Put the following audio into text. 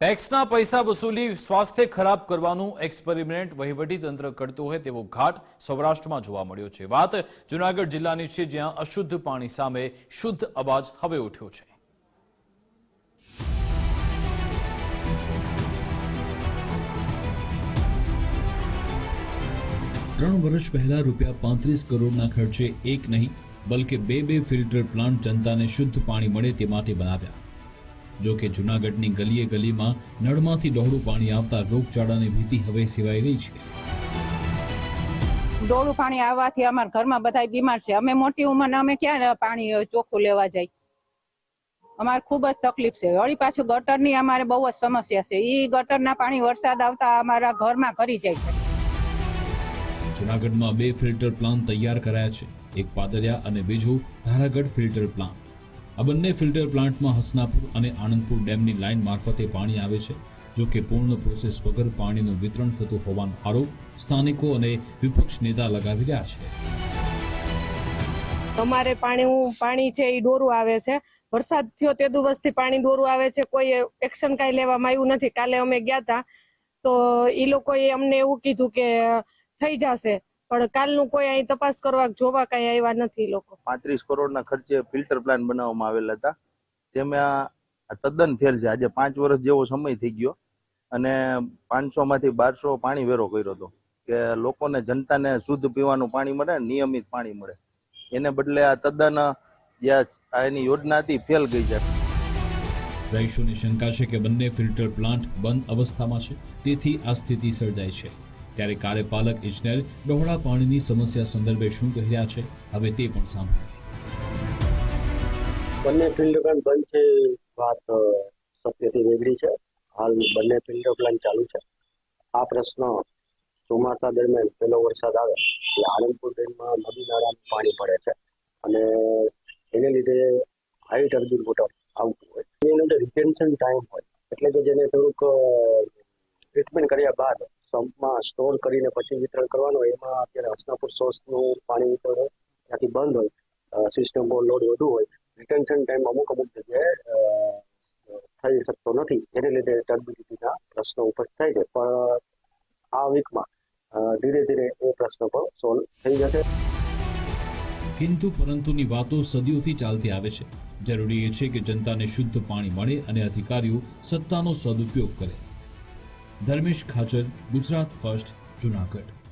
ટેક્સના પૈસા વસૂલી સ્વાસ્થ્ય ખરાબ કરવાનું એક્સપેરિમેન્ટ વહીવટી તંત્ર કરતું હોય તેવો ઘાટ સૌરાષ્ટ્રમાં જોવા મળ્યો છે. વાત જુનાગઢ જિલ્લાની છે, જ્યાં અશુદ્ધ પાણી સામે શુદ્ધ અવાજ હવે ઉઠ્યો છે. ત્રણ વર્ષ પહેલા રૂપિયા પાંત્રીસ કરોડના ખર્ચે એક નહીં, બલકે બે બે ફિલ્ટર પ્લાન્ટ જનતાને શુદ્ધ પાણી મળે તે માટે બનાવ્યા. જો કે જૂનાગઢની ગલીએ ગલીમાં નળમાંથી ડહોળું પાણી આવતા રોગચાળાની ભીતિ હવે સેવાઈ રહી છે. ડોળું પાણી આવવાથી અમારા ઘરમાં બધા બીમાર છે. અમે મોટી ઉંમરના અમે ક્યાં પાણી ચોખ્ખું લેવા જાય? અમારે ખૂબ જ તકલીફ છે. વળી પાછું ગટરની અમારે બહુ જ સમસ્યા છે. એ ગટરના પાણી વરસાદ આવતા અમારા ઘરમાં કરી જાય છે. જુનાગઢમાં બે ફિલ્ટર પ્લાન્ટ તૈયાર કરાયા છે. એક પાદરિયા અને બીજું ધારાગઢ ફિલ્ટર પ્લાન્ટ આ બંને ફિલ્ટર પ્લાન્ટમાં હસનાપુર અને આણંદપુર ડેમની લાઇન મારફતે પાણી આવે છે. જો કે પૂર્ણ પ્રોસેસ વગર પાણીનું વિતરણ થતું હોવાનો આરોપ સ્થાનિકો અને વિપક્ષ નેતા લગાવી રહ્યા છે. અમારે પાણી પાણી છે એ ડોરું આવે છે. વરસાદ થયો તે દિવસથી પાણી ડોરું આવે છે. કોઈ એક્શન કાંઈ લેવામાં આવ્યું નથી. કાલે અમે ગયા હતા તો એ લોકોએ અમને એવું કીધું કે થઈ જશે. પણ કાલનું કોઈ અહીં તપાસ કરવા જોવા કઈ આવ્યા નથી લોકો. પાંત્રીસ કરોડના ખર્ચે ફિલ્ટર પ્લાન્ટ બનાવવામાં આવેલા હતા. તેમાં તદ્દન ફેર છે. આજે પાંચ વર્ષ જેવો સમય થઈ ગયો અને પાંચસો માંથી બારસો પાણી વેરો કર્યો હતો. કે લોકોને જનતાને શુદ્ધ પીવાનું પાણી મળે નિયમિત પાણી મળે. એને બદલે આ તદ્દન આ એની યોજના હતી ફેલ ગઈ છે. રહીશોની શંકા છે કે બંને ફિલ્ટર પ્લાન્ટ બંધ અવસ્થામાં છે. તેથી આ સ્થિતિ સર્જાય છે. ત્યારે કાર્યપાલક ઇજનેર ડહોળા પાણીની સમસ્યા સંદર્ભે શું કહી રહ્યા છે? હવે તે પણ સાંભળીએ. બંને ફિલ્ડ પ્લાન બંધ છે વાત સત્યથી વેગળી છે. હાલ બંને ફિલ્ડ પ્લાન ચાલુ છે. આ પ્રશ્ન ચોમાસા દરમિયાન પહેલો વરસાદ આવે એટલે આનંદપુર ડેમમાં નદી નાળામાં પાણી પડે છે અને એને લીધે હાઈટ અર્જુન મોટર આવતું હોય. એની અંદર રિટેન્શન ટાઈમ હોય. એટલે કે જેને થોડુંક ટ્રીટમેન્ટ કર્યા બાદ સંપમાં સ્ટોર કરીને પછી વિતરણ કરવાનું, એમાં અત્યારે હસનાપુર સોર્સનું પાણી વિતરણ ત્યાંથી બંધ હોય સિસ્ટમ પર લોડ વધુ હોય. રિટેન્શન ટાઈમ અમુક અમુક જગ્યાએ થઈ શકતો નથી. એને લીધે ટર્બિડિટીના પ્રશ્નો ઉપસ્થિત થાય છે. પણ આ વીકમાં ધીરે ધીરે એ પ્રશ્ન પણ સોલ્વ થઈ જશે. કિંતુ પરંતુની વાતો સદીઓથી ચાલતી આવે છે. જરૂરી એ છે કે જનતાને શુદ્ધ પાણી મળે અને અધિકારીઓ સત્તાનો સદુપયોગ કરે. ધર્મેશ ખાચર ગુજરાત ફર્સ્ટ જુનાગઢ.